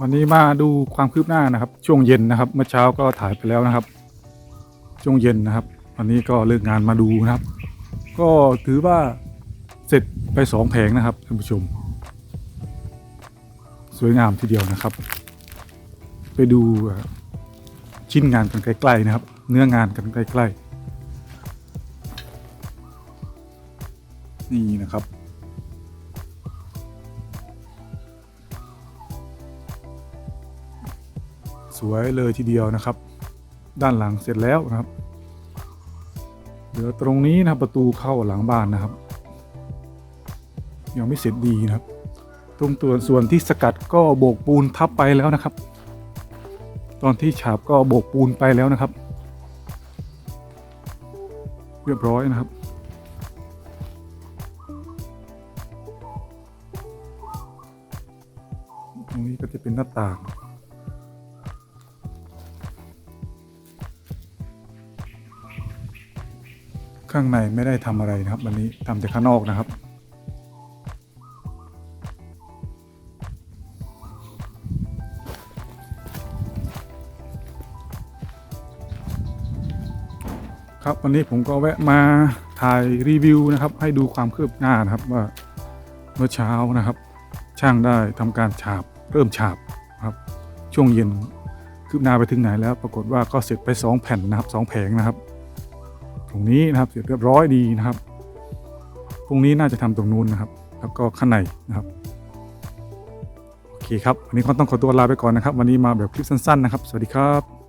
วันนี้มาดูความคืบหน้านะครับ ช่วงเย็นนะครับ เมื่อเช้าก็ถ่ายไปแล้วนะครับ ช่วงเย็นนะครับ วันนี้ก็เลิกงานมาดูนะครับ ก็ถือว่าเสร็จไปสองแผงนะครับท่านผู้ชม สวยงามทีเดียวนะครับ ไปดูชิ้นงานกันใกล้ๆนะครับ เนื้องานกันใกล้ๆนี่นะครับ วยเลยทีเดียวนะครับ ด้านหลังเสร็จแล้วนะครับเหลือตรงนี้นะครับประตูเข้าหลังบ้านนะครับ ยังไม่เสร็จดีนะครับ ตรงตัวส่วนที่สกัดก็โบกปูนทับไปแล้วนะครับ ตอนที่ฉาบก็โบกปูนไปแล้วนะครับ เรียบร้อยนะครับตรงนี้ก็จะเป็นหน้าต่าง ข้างในไม่ได้ทำอะไรนะครับ วันนี้ทำแต่ข้างนอกนะครับ ครับวันนี้ผมก็แวะมาถ่ายรีวิวนะครับ ให้ดูความคืบหน้านะครับว่าเมื่อเช้านะครับ ช่างได้ทำการฉาบเริ่มฉาบนะครับช่วงเย็นคืบหน้าไปถึงไหนแล้ว ปรากฏว่าก็เสร็จไปสองแผ่นนะครับสองแผงนะครับ ตรงนี้นะครับ เสร็จเรียบร้อยดีนะครับ พรุ่งนี้น่าจะทำตรงนู้นนะครับ แล้วก็ข้างในนะครับ โอเคครับ วันนี้ก็ต้องขอตัวลาไปก่อนนะครับ วันนี้มาแบบคลิปสั้นๆนะครับ สวัสดีครับ